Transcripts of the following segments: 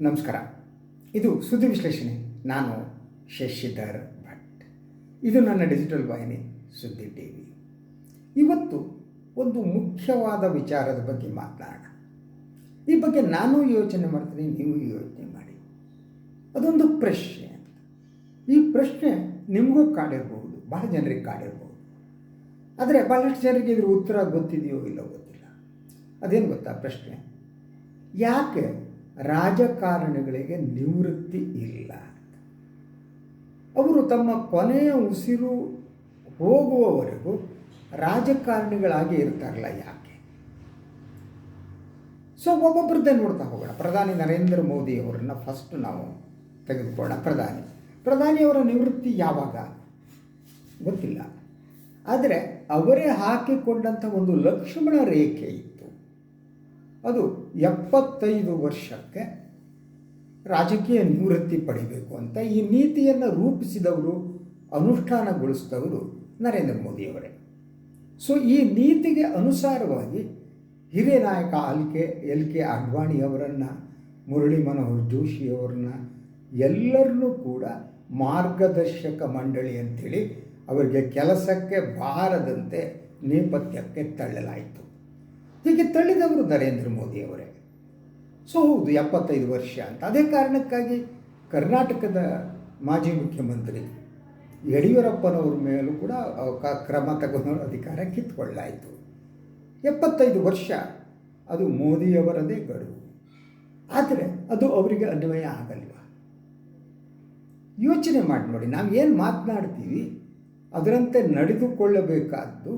ನಮಸ್ಕಾರ. ಇದು ಸುದ್ದಿ ವಿಶ್ಲೇಷಣೆ. ನಾನು ಶಶಿಧರ್ ಭಟ್. ಇದು ನನ್ನ ಡಿಜಿಟಲ್ ವಾಹಿನಿ ಸುದ್ದಿ ಟಿ ವಿ ಇವತ್ತು ಒಂದು ಮುಖ್ಯವಾದ ವಿಚಾರದ ಬಗ್ಗೆ ಮಾತನಾಡೋಣ. ಈ ಬಗ್ಗೆ ನಾನು ಯೋಚನೆ ಮಾಡ್ತೀನಿ, ನೀವು ಯೋಚನೆ ಮಾಡಿ. ಅದೊಂದು ಪ್ರಶ್ನೆ ಈ ಪ್ರಶ್ನೆ ನಿಮಗೂ ಕಾಡಿರಬಹುದು ಬಹಳ ಜನರಿಗೆ ಕಾಡಿರಬಹುದು ಆದರೆ ಬಹಳಷ್ಟು ಜನರಿಗೆ ಇದ್ರ ಉತ್ತರ ಗೊತ್ತಿದೆಯೋ ಇಲ್ಲೋ ಗೊತ್ತಿಲ್ಲ. ಅದೇನು ಗೊತ್ತಾ ಪ್ರಶ್ನೆ? ಯಾಕೆ ರಾಜಕಾರಣಿಗಳಿಗೆ ನಿವೃತ್ತಿ ಇಲ್ಲ. ಅವರು ತಮ್ಮ ಕೊನೆಯ ಉಸಿರು ಹೋಗುವವರೆಗೂ ರಾಜಕಾರಣಿಗಳಾಗಿ ಇರ್ತಾರಲ್ಲ ಯಾಕೆ? ಸೊ ಒಬ್ಬೊಬ್ಬರದ್ದೇ ನೋಡ್ತಾ ಹೋಗೋಣ. ಪ್ರಧಾನಿ ನರೇಂದ್ರ ಮೋದಿ ಅವರನ್ನು ಫಸ್ಟ್ ನಾವು ತೆಗೆದುಕೊಳ್ಳೋಣ. ಪ್ರಧಾನಿ. ಪ್ರಧಾನಿಯವರ ನಿವೃತ್ತಿ ಯಾವಾಗ? ಗೊತ್ತಿಲ್ಲ. ಆದರೆ ಅವರೇ ಹಾಕಿಕೊಂಡಂಥ ಒಂದು ಲಕ್ಷ್ಮಣ ರೇಖೆ ಇತ್ತು. ಅದು ಎಪ್ಪತ್ತೈದು ವರ್ಷಕ್ಕೆ ರಾಜಕೀಯ ನಿವೃತ್ತಿ ಪಡಿಬೇಕು ಅಂತ ಈ ನೀತಿಯನ್ನು ರೂಪಿಸಿದವರು, ಅನುಷ್ಠಾನಗೊಳಿಸಿದವರು ನರೇಂದ್ರ ಮೋದಿಯವರೇ. ಸೊ ಈ ನೀತಿಗೆ ಅನುಸಾರವಾಗಿ ಹಿರಿಯ ನಾಯಕ ಅಲ್ ಕೆ ಎಲ್ ಕೆ ಅಡ್ವಾಣಿಯವರನ್ನು ಮುರಳಿ ಮನೋಹರ್ ಜೋಶಿಯವರನ್ನ ಎಲ್ಲರನ್ನೂ ಕೂಡ ಮಾರ್ಗದರ್ಶಕ ಮಂಡಳಿ ಅಂಥೇಳಿ ಅವರಿಗೆ ಕೆಲಸಕ್ಕೆ ಬಾರದಂತೆ ನೇಪಥ್ಯಕ್ಕೆ ತಳ್ಳಲಾಯಿತು. ಹೀಗೆ ತಳ್ಳಿದವರು ನರೇಂದ್ರ ಮೋದಿಯವರೇ. ಸೊ ಹೌದು, ಎಪ್ಪತ್ತೈದು ವರ್ಷ ಅಂತ. ಅದೇ ಕಾರಣಕ್ಕಾಗಿ ಕರ್ನಾಟಕದ ಮಾಜಿ ಮುಖ್ಯಮಂತ್ರಿ ಯಡಿಯೂರಪ್ಪನವ್ರ ಮೇಲೂ ಕೂಡ ಕ್ರಮ ತಗೊಂಡು ಅಧಿಕಾರ ಕಿತ್ಕೊಳ್ಳಾಯಿತು. ಎಪ್ಪತ್ತೈದು ವರ್ಷ ಅದು ಮೋದಿಯವರದೇ ಗಡುವು ಆದರೆ ಅದು ಅವರಿಗೆ ಅನ್ವಯ ಆಗಲ್ವ? ಯೋಚನೆ ಮಾಡಿ ನೋಡಿ, ನಾವು ಏನು ಮಾತನಾಡ್ತೀವಿ ಅದರಂತೆ ನಡೆದುಕೊಳ್ಳಬೇಕಾದ್ದು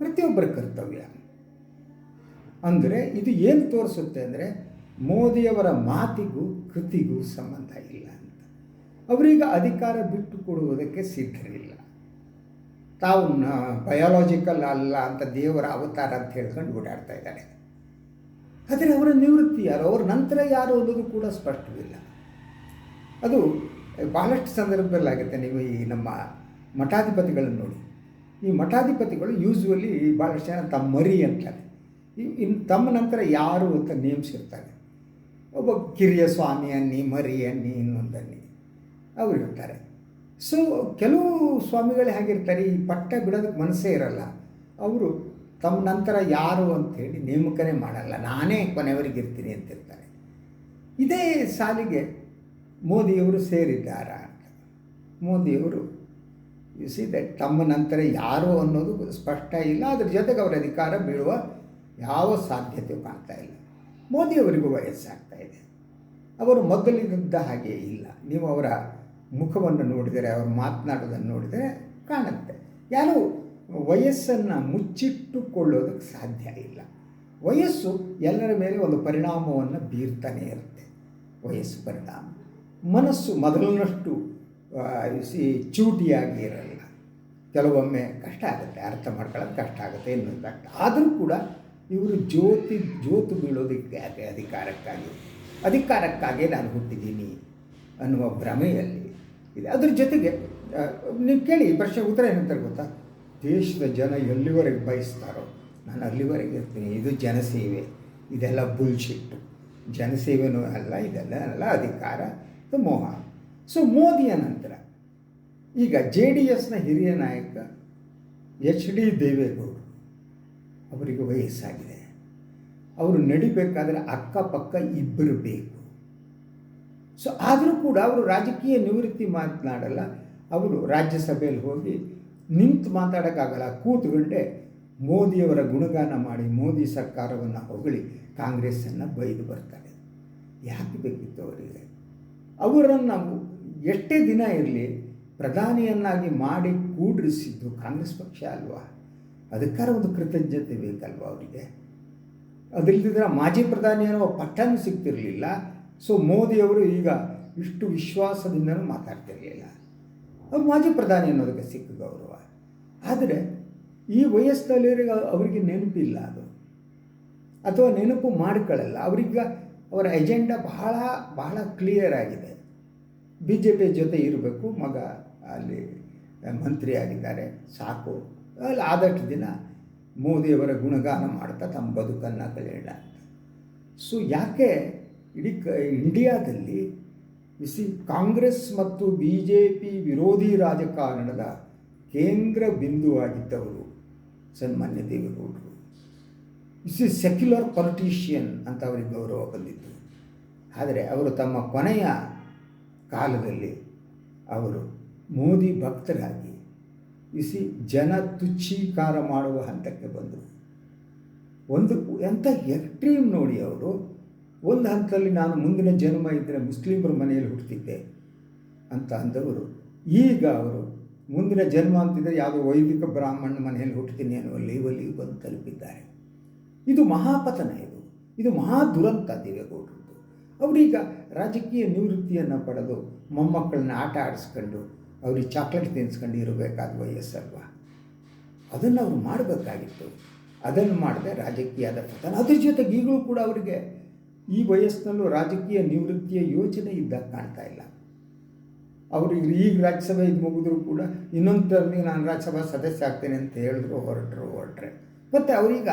ಪ್ರತಿಯೊಬ್ಬರ ಕರ್ತವ್ಯ. ಅಂದರೆ ಇದು ಏನು ತೋರಿಸುತ್ತೆ ಅಂದರೆ ಮೋದಿಯವರ ಮಾತಿಗೂ ಕೃತಿಗೂ ಸಂಬಂಧ ಇಲ್ಲ ಅಂತ. ಅವರೀಗ ಅಧಿಕಾರ ಬಿಟ್ಟು ಕೊಡುವುದಕ್ಕೆ ಸಿದ್ಧರಿಲ್ಲ. ತಾವು ಬಯಾಲಜಿಕಲ್ ಅಲ್ಲ ಅಂತ ದೇವರ ಅವತಾರ ಅಂತ ಹೇಳ್ಕೊಂಡು ಓಡಾಡ್ತಾ ಇದ್ದಾರೆ. ಆದರೆ ಅವರ ನಿವೃತ್ತಿ ಯಾರು? ಅವ್ರ ನಂತರ ಯಾರು ಅನ್ನೋದು ಕೂಡ ಸ್ಪಷ್ಟವಿಲ್ಲ. ಅದು ಭಾಳಷ್ಟು ಸಂದರ್ಭದಲ್ಲಿ ಆಗುತ್ತೆ ನೀವು ಈ ನಮ್ಮ ಮಠಾಧಿಪತಿಗಳನ್ನು ನೋಡಿ. ಈ ಮಠಾಧಿಪತಿಗಳು ಯೂಸ್ವಲಿ ಭಾಳಷ್ಟು ಜನ ತಮ್ಮ ಮರಿ ಅಂತಾರೆ ಇನ್ನು ತಮ್ಮ ನಂತರ ಯಾರು ಅಂತ ನೇಮಿಸಿರ್ತಾರೆ. ಒಬ್ಬ ಕಿರಿಯ ಸ್ವಾಮಿ ಅನ್ನಿ, ಮರಿ ಅನ್ನಿ ಇನ್ನೊಂದನ್ನಿ ಅವ್ರು ಇರ್ತಾರೆ. ಸೊ ಕೆಲವು ಸ್ವಾಮಿಗಳು ಹೇಗಿರ್ತಾರೆ, ಈ ಪಟ್ಟ ಬಿಡೋದಕ್ಕೆ ಮನಸ್ಸೇ ಇರಲ್ಲ. ಅವರು ತಮ್ಮ ನಂತರ ಯಾರು ಅಂಥೇಳಿ ನೇಮಕನೇ ಮಾಡಲ್ಲ. ನಾನೇ ಕೊನೆಯವರಿಗೆ ಇರ್ತೀನಿ ಅಂತಿರ್ತಾರೆ. ಇದೇ ಸಾಲಿಗೆ ಮೋದಿಯವರು ಸೇರಿದ್ದಾರ ಅಂತ. ಮೋದಿಯವರು ಸಿ ದಟ್ ತಮ್ಮ ನಂತರ ಯಾರು ಅನ್ನೋದು ಸ್ಪಷ್ಟ ಇಲ್ಲ. ಅದ್ರ ಜೊತೆಗೆ ಅವರ ಅಧಿಕಾರ ಬೀಳುವ ಯಾವ ಸಾಧ್ಯತೆ ಕಾಣ್ತಾ ಇಲ್ಲ. ಮೋದಿಯವರಿಗೂ ವಯಸ್ಸಾಗ್ತಾ ಇದೆ. ಅವರು ಮೊದಲಿನಿಂದ ಹಾಗೆ ಇಲ್ಲ. ನೀವು ಅವರ ಮುಖವನ್ನು ನೋಡಿದರೆ, ಅವರು ಮಾತನಾಡೋದನ್ನು ನೋಡಿದರೆ ಕಾಣುತ್ತೆ. ಯಾರು ವಯಸ್ಸನ್ನು ಮುಚ್ಚಿಟ್ಟುಕೊಳ್ಳೋದಕ್ಕೆ ಸಾಧ್ಯ ಇಲ್ಲ. ವಯಸ್ಸು ಎಲ್ಲರ ಮೇಲೆ ಒಂದು ಪರಿಣಾಮವನ್ನು ಬೀರ್ತಾನೆ ಇರುತ್ತೆ. ವಯಸ್ಸು ಪರಿಣಾಮ. ಮನಸ್ಸು ಮೊದಲಿನಷ್ಟು ಸಿ ಚೂಟಿಯಾಗಿ ಇರಲ್ಲ. ಕೆಲವೊಮ್ಮೆ ಕಷ್ಟ ಆಗುತ್ತೆ. ಅರ್ಥ ಮಾಡ್ಕೊಳ್ಳೋದು ಕಷ್ಟ ಆಗುತ್ತೆ ಇನ್ನೊಂದು ಆದರೂ ಕೂಡ ಇವರು ಜ್ಯೋತಿ, ಜ್ಯೋತು ಬೀಳೋದಕ್ಕೆ ಅಧಿಕಾರಕ್ಕಾಗಿ ಅಧಿಕಾರಕ್ಕಾಗಿ ನಾನು ಹುಟ್ಟಿದ್ದೀನಿ ಅನ್ನುವ ಭ್ರಮೆಯಲ್ಲಿ ಇದೆ. ಅದ್ರ ಜೊತೆಗೆ ನೀವು ಕೇಳಿ ಪ್ರಶ್ನೆ ಉತ್ತರ ಏನಂತಾರೆ ಗೊತ್ತಾ? ದೇಶದ ಜನ ಎಲ್ಲಿವರೆಗೆ ಬಯಸ್ತಾರೋ, ನಾನು ಅಲ್ಲಿವರೆಗೆ ಇರ್ತೀನಿ. ಇದು ಜನಸೇವೆ, ಇದೆಲ್ಲ ಬುಲ್ಶಿಟ್ಟು ಜನಸೇವೆನೂ ಅಲ್ಲ, ಇದೆಲ್ಲ ಅಲ್ಲ, ಅಧಿಕಾರ, ಇದು ಮೋಹ. ಸೊ ಮೋದಿಯ ನಂತರ, ಈಗ ಜೆ ಡಿ ಎಸ್ನ ಹಿರಿಯ ನಾಯಕ ಎಚ್ ಡಿ ದೇವೇಗೌಡರು ಅವರಿಗೆ ವಯಸ್ಸಾಗಿದೆ. ಅವರು ನಡಿಬೇಕಾದ್ರೆ ಅಕ್ಕಪಕ್ಕ ಇಬ್ಬರು ಬೇಕು. ಸೊ ಆದರೂ ಕೂಡ ಅವರು ರಾಜಕೀಯ ನಿವೃತ್ತಿ ಮಾತನಾಡಲ್ಲ. ಅವರು ರಾಜ್ಯಸಭೆಯಲ್ಲಿ ಹೋಗಿ ನಿಂತು ಮಾತಾಡೋಕ್ಕಾಗಲ್ಲ. ಕೂತ್ಕೊಂಡೆ ಮೋದಿಯವರ ಗುಣಗಾನ ಮಾಡಿ, ಮೋದಿ ಸರ್ಕಾರವನ್ನು ಹೊಗಳಿ ಕಾಂಗ್ರೆಸ್ಸನ್ನು ಬೈದು ಬರ್ತಾರೆ. ಯಾಕೆ ಬೇಕಿತ್ತು ಅವರಿಗೆ? ಅವರನ್ನು ಎಷ್ಟೇ ದಿನ ಇರಲಿ ಪ್ರಧಾನಿಯನ್ನಾಗಿ ಮಾಡಿ ಕೂಡಿಸಿದ್ದು ಕಾಂಗ್ರೆಸ್ ಪಕ್ಷ ಅಲ್ವಾ? ಅದಕ್ಕಾರ ಒಂದು ಕೃತಜ್ಞತೆ ಬೇಕಲ್ವ ಅವರಿಗೆ? ಅದಲ್ದಿದ್ರೆ ಮಾಜಿ ಪ್ರಧಾನಿ ಅನ್ನೋ ಪಟ್ಟನೂ ಸಿಗ್ತಿರಲಿಲ್ಲ. ಸೊ ಮೋದಿಯವರು ಈಗ ಇಷ್ಟು ವಿಶ್ವಾಸದಿಂದನೂ ಮಾತಾಡ್ತಿರಲಿಲ್ಲ. ಅವ್ರು ಮಾಜಿ ಪ್ರಧಾನಿ ಅನ್ನೋದಕ್ಕೆ ಸಿಕ್ಕ ಗೌರವ. ಆದರೆ ಈ ವಯಸ್ಸಲ್ಲಿ ಅವರಿಗೆ ನೆನಪಿಲ್ಲ ಅದು. ಅಥವಾ ನೆನಪು ಮಾಡ್ಕೊಳ್ಳಲ್ಲ. ಅವರಿಗೆ ಅವರ ಎಜೆಂಡಾ ಬಹಳ ಬಹಳ ಕ್ಲಿಯರ್ ಆಗಿದೆ. ಬಿ ಜೆ ಪಿ ಜೊತೆ ಇರಬೇಕು, ಮಗ ಅಲ್ಲಿ ಮಂತ್ರಿ ಆಗಿದ್ದಾರೆ. ಸಾಕು. ಅಲ್ಲಿ, ಆದಷ್ಟು ದಿನ ಮೋದಿಯವರ ಗುಣಗಾನ ಮಾಡ್ತಾ ತಮ್ಮ ಬದುಕನ್ನು ಕಳೆಯೋಣ. ಸೊ ಯಾಕೆ ಇಡೀ ಕ, ಇಂಡಿಯಾದಲ್ಲಿ ಬಿಸಿ ಕಾಂಗ್ರೆಸ್ ಮತ್ತು ಬಿ ಜೆ ಪಿ ವಿರೋಧಿ ರಾಜಕಾರಣದ ಕೇಂದ್ರ ಬಿಂದುವಾಗಿದ್ದವರು ಸನ್ಮಾನ್ಯ ದೇವೇಗೌಡರು. ಇಸ್ ಸೆಕ್ಯುಲರ್ ಪೊಲಿಟಿಷಿಯನ್ ಅಂತ ಅವರಿಗೆ ಗೌರವ ಬಂದಿತ್ತು. ಆದರೆ ಅವರು ತಮ್ಮ ಕೊನೆಯ ಕಾಲದಲ್ಲಿ ಅವರು ಮೋದಿ ಭಕ್ತರಾಗಿ ಇಸಿ ಜನ ತುಚ್ಛೀಕಾರ ಮಾಡುವ ಹಂತಕ್ಕೆ ಬಂದರು. ಒಂದು ಎಂಥ ಎಕ್ಸ್ಟ್ರೀಮ್ ನೋಡಿ ಅವರು. ಒಂದು ಹಂತದಲ್ಲಿ ನಾನು ಮುಂದಿನ ಜನ್ಮ ಇದ್ದರೆ ಮುಸ್ಲಿಮರ ಮನೆಯಲ್ಲಿ ಹುಟ್ಟುತ್ತಿದ್ದೆ ಅಂತ ಅಂದವರು. ಈಗ ಅವರು ಮುಂದಿನ ಜನ್ಮ ಅಂತಿದ್ದರೆ ಯಾವುದೋ ವೈದಿಕ ಬ್ರಾಹ್ಮಣ ಮನೆಯಲ್ಲಿ ಹುಟ್ಟುತ್ತೀನಿ ಅನ್ನುವ ಲೇವಲ್ಲಿ ಬಂದು ತಲುಪಿದ್ದಾರೆ. ಇದು ಮಹಾಪತನ ಇದು. ಇದು ಮಹಾ ದುರಂತ ದೇವೇಗೌಡರದ್ದು. ಅವರೀಗ ರಾಜಕೀಯ ನಿವೃತ್ತಿಯನ್ನು ಪಡೆದು ಮೊಮ್ಮಕ್ಕಳನ್ನ ಆಟ ಆಡಿಸ್ಕೊಂಡು ಅವ್ರಿಗೆ ಚಾಕ್ಲೇಟ್ ತಿನ್ಸ್ಕೊಂಡು ಇರಬೇಕಾದ ವಯಸ್ಸಲ್ವ? ಅದನ್ನು ಅವ್ರು ಮಾಡಬೇಕಾಗಿತ್ತು. ಅದನ್ನು ಮಾಡದೆ ರಾಜಕೀಯದ ಪತನ. ಅದ್ರ ಜೊತೆಗೆ ಈಗಲೂ ಕೂಡ ಅವರಿಗೆ ಈ ವಯಸ್ಸಿನಲ್ಲೂ ರಾಜಕೀಯ ನಿವೃತ್ತಿಯ ಯೋಚನೆ ಇದ್ದಾಗ ಕಾಣ್ತಾ ಇಲ್ಲ. ಅವರು ಈಗ ಈಗ ರಾಜ್ಯಸಭೆ ಇದು ಮುಗಿದ್ರು ಕೂಡ ಇನ್ನೊಂದು ಟರ್ಮಿಗೆ ನಾನು ರಾಜ್ಯಸಭಾ ಸದಸ್ಯ ಆಗ್ತೇನೆ ಅಂತ ಹೇಳಿದ್ರು, ಹೊರಟರು, ಹೊರಟ್ರೆ. ಮತ್ತು ಅವರೀಗ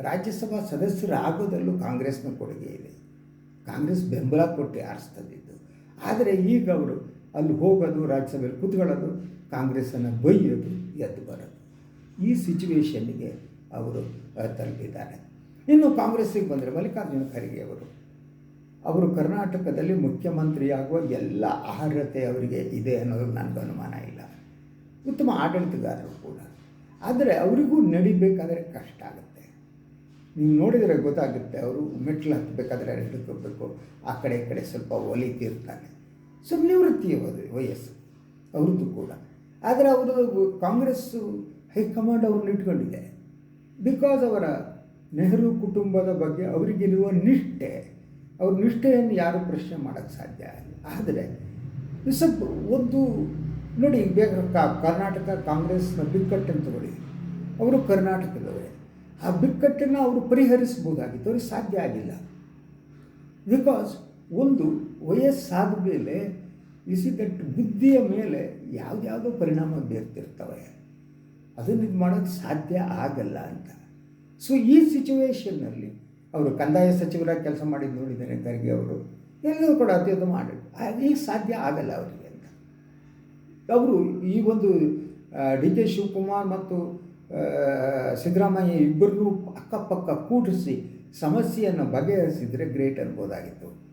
ರಾಜ್ಯಸಭಾ ಸದಸ್ಯರಾಗೋದಲ್ಲೂ ಕಾಂಗ್ರೆಸ್ನ ಕೊಡುಗೆ ಇದೆ. ಕಾಂಗ್ರೆಸ್ ಬೆಂಬಲ ಕೊಟ್ಟು ಆರಿಸ್ತದಿದ್ದು ಆದರೆ ಈಗ ಅವರು ಅಲ್ಲಿ ಹೋಗೋದು, ರಾಜ್ಯಸಭೆಯಲ್ಲಿ ಕೂತ್ಕೊಳ್ಳೋದು, ಕಾಂಗ್ರೆಸ್ಸನ್ನು ಬೈಯೋದು, ಎದ್ದು ಬರೋದು. ಈ ಸಿಚುವೇಶನ್ನಿಗೆ ಅವರು ತಲುಪಿದ್ದಾರೆ. ಇನ್ನು ಕಾಂಗ್ರೆಸ್ಸಿಗೆ ಬಂದರೆ ಮಲ್ಲಿಕಾರ್ಜುನ ಖರ್ಗೆ ಅವರು. ಅವರು ಕರ್ನಾಟಕದಲ್ಲಿ ಮುಖ್ಯಮಂತ್ರಿಯಾಗುವ ಎಲ್ಲ ಅರ್ಹತೆ ಅವರಿಗೆ ಇದೆ ಅನ್ನೋದು ನನಗೆ ಅನುಮಾನ ಇಲ್ಲ. ಉತ್ತಮ ಆಡಳಿತಗಾರರು ಕೂಡ. ಆದರೆ ಅವರಿಗೂ ನಡಿಬೇಕಾದರೆ ಕಷ್ಟ ಆಗುತ್ತೆ. ನೀವು ನೋಡಿದರೆ ಗೊತ್ತಾಗುತ್ತೆ, ಅವರು ಮೆಟ್ಲು ಹತ್ತಬೇಕಾದ್ರೆ ಹೋಗಬೇಕು ಆ ಕಡೆ ಈ ಕಡೆ ಸ್ವಲ್ಪ ಒಲಿತಿರ್ತಾನೆ ಸೊ ನಿವೃತ್ತಿಯ ವಯ- ವಯಸ್ಸು ಅವ್ರದ್ದು ಕೂಡ. ಆದರೆ ಅವರು ಕಾಂಗ್ರೆಸ್ಸು ಹೈಕಮಾಂಡ್ ಅವ್ರನ್ನ ಇಟ್ಕೊಂಡಿದೆ ಬಿಕಾಸ್ ಅವರ ನೆಹರು ಕುಟುಂಬದ ಬಗ್ಗೆ ಅವರಿಗಿರುವ ನಿಷ್ಠೆ, ಅವ್ರ ನಿಷ್ಠೆಯನ್ನು ಯಾರು ಪ್ರಶ್ನೆ ಮಾಡೋಕ್ಕೆ ಸಾಧ್ಯ ಆದರೆ ಸ್ವಲ್ಪ ಒಂದು ನೋಡಿ ಬೇಗ ಕರ್ನಾಟಕ ಕಾಂಗ್ರೆಸ್ನ ಬಿಕ್ಕಟ್ಟನ್ನು ತಗೊಳ್ಳಿ. ಅವರು ಕರ್ನಾಟಕದವರೇ. ಆ ಬಿಕ್ಕಟ್ಟನ್ನು ಅವರು ಪರಿಹರಿಸ್ಬೋದಾಗಿತ್ತು ಅವ್ರಿಗೆ ಸಾಧ್ಯ ಆಗಿಲ್ಲ. ಬಿಕಾಸ್ ಒಂದು ವಯಸ್ಸಾದ ಮೇಲೆ ಇಸಿ ದಟ್ ಬುದ್ಧಿಯ ಮೇಲೆ ಯಾವುದ್ಯಾವುದೋ ಪರಿಣಾಮ ಬೀರ್ತಿರ್ತವೆ. ಅದನ್ನು ಇದು ಮಾಡೋಕ್ಕೆ ಸಾಧ್ಯ ಆಗಲ್ಲ ಅಂತ. ಸೊ ಈ ಸಿಚುವೇಶನ್ನಲ್ಲಿ ಅವರು ಕಂದಾಯ ಸಚಿವರಾಗಿ ಕೆಲಸ ಮಾಡಿದ್ದು ನೋಡಿದ್ದಾರೆ ಖರ್ಗೆ ಅವರು, ಎಲ್ಲರೂ ಕೂಡ ಅತ್ಯುತ್ತಮ ಮಾಡಿ ಆ- ಈಗ ಸಾಧ್ಯ ಆಗಲ್ಲ ಅವರಿಗೆ ಅಂತ. ಅವರು ಈ ಒಂದು ಡಿ ಕೆ ಶಿವಕುಮಾರ್ ಮತ್ತು ಸಿದ್ದರಾಮಯ್ಯ ಇಬ್ಬರನ್ನೂ ಅಕ್ಕಪಕ್ಕ ಕೂಡಿಸಿ ಸಮಸ್ಯೆಯನ್ನು ಬಗೆಹರಿಸಿದರೆ ಗ್ರೇಟ್ ಅನ್ಬೋದಾಗಿತ್ತು.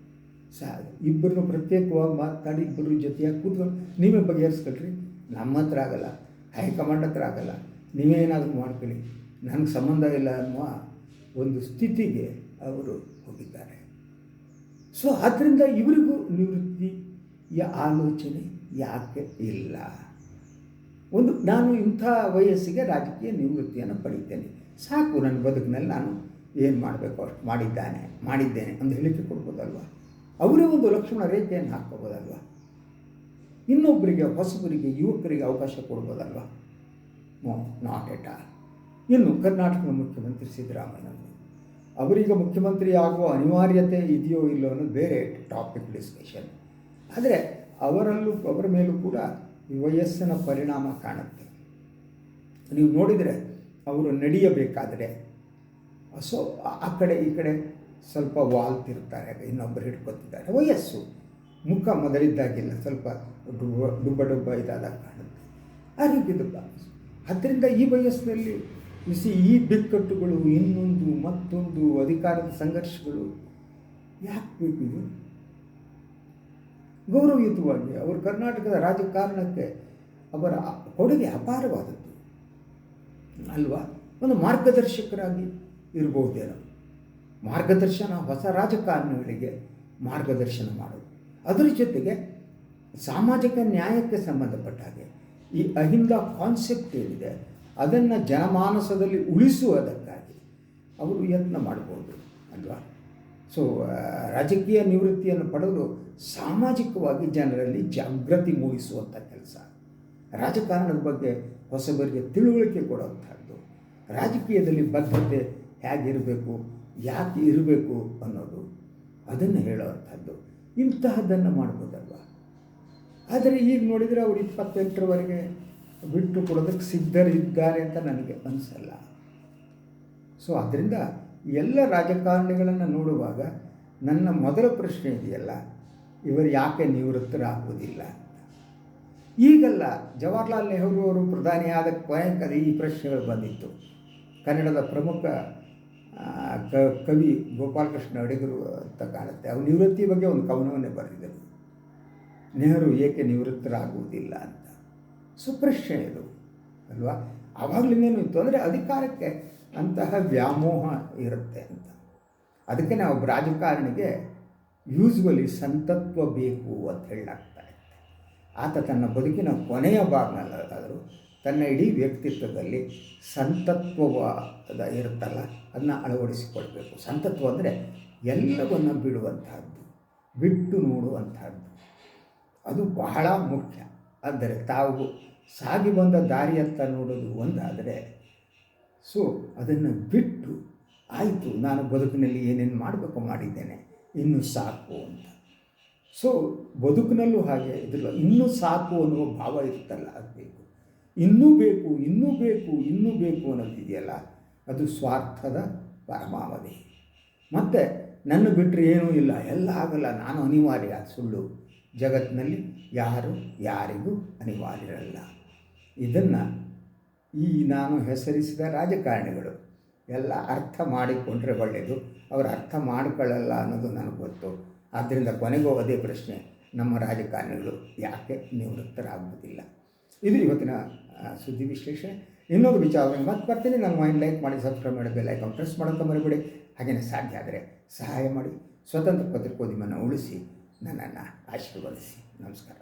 ಸ ಇಬ್ಬರನ್ನು ಪ್ರತ್ಯೇಕವಾಗಿ ಮಾತಾಡಿ ಇಬ್ಬರು ಜೊತೆಯಾಗಿ ಕೂತ್ಕೊಂಡು ನೀವೇ ಬಗೆಹರಿಸ್ಕೊಳ್ರಿ. ನಮ್ಮ ಹತ್ರ ಆಗಲ್ಲ, ಹೈಕಮಾಂಡ್ ಹತ್ರ ಆಗಲ್ಲ, ನೀವೇನಾದರೂ ಮಾಡ್ಕೊಳ್ಳಿ. ನನಗೆ ಸಂಬಂಧ ಇಲ್ಲ ಅನ್ನುವ ಒಂದು ಸ್ಥಿತಿಗೆ ಅವರು ಹೋಗಿದ್ದಾರೆ. ಸೊ ಆದ್ದರಿಂದ ಇವರಿಗೂ ನಿವೃತ್ತಿಯ ಆಲೋಚನೆ ಯಾಕೆ ಇಲ್ಲ? ಒಂದು, ನಾನು ಇಂಥ ವಯಸ್ಸಿಗೆ ರಾಜಕೀಯ ನಿವೃತ್ತಿಯನ್ನು ಪಡೀತೇನೆ. ಸಾಕು ನನ್ನ ಬದುಕಿನಲ್ಲಿ ನಾನು ಏನು ಮಾಡಬೇಕು ಅಷ್ಟು ಮಾಡಿದ್ದಾನೆ, ಮಾಡಿದ್ದೇನೆ ಅಂತ ಹೇಳಿಕೆ ಕೊಡ್ಬೋದಲ್ವ? ಅವರೇ ಒಂದು ಲಕ್ಷಣ ರೇಖೆಯನ್ನು ಹಾಕ್ಕೋಬೋದಲ್ವ? ಇನ್ನೊಬ್ಬರಿಗೆ, ಹೊಸಬರಿಗೆ, ಯುವಕರಿಗೆ ಅವಕಾಶ ಕೊಡ್ಬೋದಲ್ವ? ನೋ ನಾಟ್ ಎಟ್ ಇನ್ನು ಕರ್ನಾಟಕದ ಮುಖ್ಯಮಂತ್ರಿ ಸಿದ್ದರಾಮಯ್ಯನವರು. ಅವರಿಗೆ ಮುಖ್ಯಮಂತ್ರಿ ಆಗುವ ಅನಿವಾರ್ಯತೆ ಇದೆಯೋ ಇಲ್ಲೋ ಅನ್ನೋದು ಬೇರೆ ಟಾಪಿಕ್ ಡಿಸ್ಕಷನ್ ಆದರೆ ಅವರಲ್ಲೂ, ಅವರ ಮೇಲೂ ಕೂಡ ವಯಸ್ಸಿನ ಪರಿಣಾಮ ಕಾಣುತ್ತೆ. ನೀವು ನೋಡಿದರೆ ಅವರು ನಡೆಯಬೇಕಾದರೆ, ಸೊ, ಆ ಕಡೆ, ಈ ಕಡೆ ಸ್ವಲ್ಪ ವಾಲ್ತಿರ್ತಾರೆ. ಇನ್ನೊಬ್ಬರು ಹಿಡ್ಕೊತಿದ್ದಾರೆ. ವಯಸ್ಸು. ಮುಖ ಮೊದಲಿದ್ದಾಗಿಲ್ಲ ಸ್ವಲ್ಪ ಡುಬ್ಬ ಡುಬ್ಬ ಡುಬ್ಬ ಇದಾದಾಗ ಕಾಣುತ್ತೆ. ಆ ರೀತಿದು ಅದರಿಂದ ಈ ವಯಸ್ಸಿನಲ್ಲಿ ಬಿಸಿ ಈ ಬಿಕ್ಕಟ್ಟುಗಳು ಇನ್ನೊಂದು, ಮತ್ತೊಂದು ಅಧಿಕಾರದ ಸಂಘರ್ಷಗಳು ಯಾಕೆ ಬೇಕು ಗೌರವಯುತವಾಗಿ ಅವರು ಕರ್ನಾಟಕದ ರಾಜಕಾರಣಕ್ಕೆ ಅವರ ಕೊಡುಗೆ ಅಪಾರವಾದದ್ದು. ಅಲ್ವಾ? ಒಂದು ಮಾರ್ಗದರ್ಶಕರಾಗಿ ಇರ್ಬೋದೇನೋ. ಮಾರ್ಗದರ್ಶನ, ಹೊಸ ರಾಜಕಾರಣಿಗಳಿಗೆ ಮಾರ್ಗದರ್ಶನ ಮಾಡೋದು. ಅದರ ಜೊತೆಗೆ ಸಾಮಾಜಿಕ ನ್ಯಾಯಕ್ಕೆ ಸಂಬಂಧಪಟ್ಟ ಹಾಗೆ ಈ ಅಹಿಂದ ಕಾನ್ಸೆಪ್ಟ್ ಏನಿದೆ, ಅದನ್ನು ಜನಮಾನಸದಲ್ಲಿ ಉಳಿಸುವುದಕ್ಕಾಗಿ ಅವರು ಯತ್ನ ಮಾಡ್ಬೋದು ಅಲ್ವಾ? ಸೊ ರಾಜಕೀಯ ನಿವೃತ್ತಿಯನ್ನು ಪಡೆದು ಸಾಮಾಜಿಕವಾಗಿ ಜನರಲ್ಲಿ ಜಾಗೃತಿ ಮೂಡಿಸುವಂಥ ಕೆಲಸ. ರಾಜಕಾರಣದ ಬಗ್ಗೆ ಹೊಸಬರಿಗೆ ತಿಳುವಳಿಕೆ ಕೊಡುವಂಥದ್ದು ರಾಜಕೀಯದಲ್ಲಿ ಬದ್ಧತೆ ಹೇಗಿರಬೇಕು? ಯಾಕೆ ಇರಬೇಕು ಅನ್ನೋದು ಅದನ್ನು ಹೇಳೋವಂಥದ್ದು ಇಂತಹದ್ದನ್ನು ಮಾಡ್ಬೋದಲ್ವ? ಆದರೆ ಈಗ ನೋಡಿದರೆ ಅವರು ಇಪ್ಪತ್ತೆಂಟರವರೆಗೆ ಬಿಟ್ಟು ಕೊಡೋದಕ್ಕೆ ಸಿದ್ಧರಿದ್ದಾರೆ ಅಂತ ನನಗೆ ಅನಿಸಲ್ಲ. ಸೊ ಆದ್ದರಿಂದ ಎಲ್ಲ ರಾಜಕಾರಣಿಗಳನ್ನು ನೋಡುವಾಗ ನನ್ನ ಮೊದಲ ಪ್ರಶ್ನೆ ಇದೆಯಲ್ಲ, ಇವರು ಯಾಕೆ ನಿವೃತ್ತರಾಗುವುದಿಲ್ಲ ಈಗಲ್ಲ ಜವಾಹರ್ಲಾಲ್ ನೆಹರು ಅವರು ಪ್ರಧಾನಿಯಾದ ಕೊನೆಗೆ ಈ ಪ್ರಶ್ನೆಗಳು ಬಂದಿತ್ತು. ಕನ್ನಡದ ಪ್ರಮುಖ ಕ- ಕವಿ ಗೋಪಾಲಕೃಷ್ಣ ಅಡಿಗರು ಅಂತ ಕಾಣುತ್ತೆ. ಅವರು ನಿವೃತ್ತಿ ಬಗ್ಗೆ ಒಂದು ಕವನವನ್ನೇ ಬರೆದಿದ್ದರು. ನೆಹರು ಏಕೆ ನಿವೃತ್ತರಾಗುವುದಿಲ್ಲ ಅಂತ. ಸುಪ್ರಶ್ನೆ ಇದು ಅಲ್ವಾ ಆವಾಗಲಿಂದೇನು ಇತ್ತು ಅಂದರೆ ಅಧಿಕಾರಕ್ಕೆ ಅಂತಹ ವ್ಯಾಮೋಹ ಇರುತ್ತೆ ಅಂತ. ಅದಕ್ಕೆ ನಾವು ರಾಜಕಾರಣಿಗೆ ಯೂಸ್ವಲಿ ಸಂತತ್ವ ಬೇಕು ಅಂತ ಹೇಳಲಾಗ್ತಾ ಆತ ತನ್ನ ಬದುಕಿನ ಕೊನೆಯ ಭಾಗನಲ್ಲಾದರೂ ತನ್ನ ಇಡೀ ವ್ಯಕ್ತಿತ್ವದಲ್ಲಿ ಸಂತತ್ವವಾದ ಇರುತ್ತಲ್ಲ, ಅದನ್ನ ಅಳವಡಿಸಿಕೊಳ್ಬೇಕು. ಸಂತತ್ವ ಅಂದರೆ ಎಲ್ಲವನ್ನು ಬಿಡುವಂತಹದ್ದು, ಬಿಟ್ಟು ನೋಡುವಂತಹದ್ದು. ಅದು ಬಹಳ ಮುಖ್ಯ. ಅಂದರೆ ತಾವು ಸಾಗಿ ಬಂದ ದಾರಿಯತ್ತ ನೋಡೋದು ಒಂದಾದರೆ, ಸೊ ಅದನ್ನು ಬಿಟ್ಟು, ಆಯಿತು, ನಾನು ಬದುಕಿನಲ್ಲಿ ಏನೇನು ಮಾಡಬೇಕು ಮಾಡಿದ್ದೇನೆ, ಇನ್ನು ಸಾಕು ಅಂತ. ಸೊ ಬದುಕಿನಲ್ಲೂ ಹಾಗೆ ಇದಿಲ್ಲ ಇನ್ನೂ ಸಾಕು ಅನ್ನುವ ಭಾವ ಇರುತ್ತಲ್ಲ ಬೇಕು ಇನ್ನೂ ಬೇಕು ಇನ್ನೂ ಬೇಕು ಇನ್ನೂ ಬೇಕು ಅನ್ನೋದಿದೆಯಲ್ಲ, ಅದು ಸ್ವಾರ್ಥದ ಪರಮಾವಧಿ. ಮತ್ತು ನನ್ನ ಬಿಟ್ಟರೆ ಏನೂ ಇಲ್ಲ, ಎಲ್ಲ ಆಗಲ್ಲ, ನಾನು ಅನಿವಾರ್ಯ, ಸುಳ್ಳು. ಜಗತ್ತಿನಲ್ಲಿ ಯಾರು ಯಾರಿಗೂ ಅನಿವಾರ್ಯರಲ್ಲ. ಇದನ್ನು ಈ ನಾನು ಹೆಸರಿಸಿದ ರಾಜಕಾರಣಿಗಳು ಎಲ್ಲ ಅರ್ಥ ಮಾಡಿಕೊಂಡ್ರೆ ಒಳ್ಳೆಯದು ಅವರು ಅರ್ಥ ಮಾಡಿಕೊಳ್ಳಲ್ಲ ಅನ್ನೋದು ನನಗೆ ಗೊತ್ತು. ಆದ್ದರಿಂದ ಕೊನೆಗೂ ಅದೇ ಪ್ರಶ್ನೆ, ನಮ್ಮ ರಾಜಕಾರಣಿಗಳು ಯಾಕೆ ನಿವೃತ್ತರಾಗುವುದಿಲ್ಲ? ಇದು ಇವತ್ತಿನ ಸುದ್ದಿ ವಿಶ್ಲೇಷಣೆ. ಇನ್ನೊಂದು ವಿಚಾರವಾಗಿ ಮತ್ತೆ ಬರ್ತೀನಿ. ನನ್ನ ಮೈಂಡ್ ಲೈಕ್ ಮಾಡಿ ಸಬ್ಸ್ಕ್ರೈಬ್ ಮಾಡಿ ಬೆಲ್ ಐಕಾನ್ ಪ್ರೆಸ್ ಮಾಡೋಂತ ಮರಿಬೇಡಿ. ಹಾಗೆಯೇ ಸಾಧ್ಯ ಆದರೆ ಸಹಾಯ ಮಾಡಿ. ಸ್ವತಂತ್ರ ಪತ್ರಿಕೋದ್ಯಮವನ್ನು ಉಳಿಸಿ, ನನ್ನನ್ನು ಆಶೀರ್ವದಿಸಿ. ನಮಸ್ಕಾರ.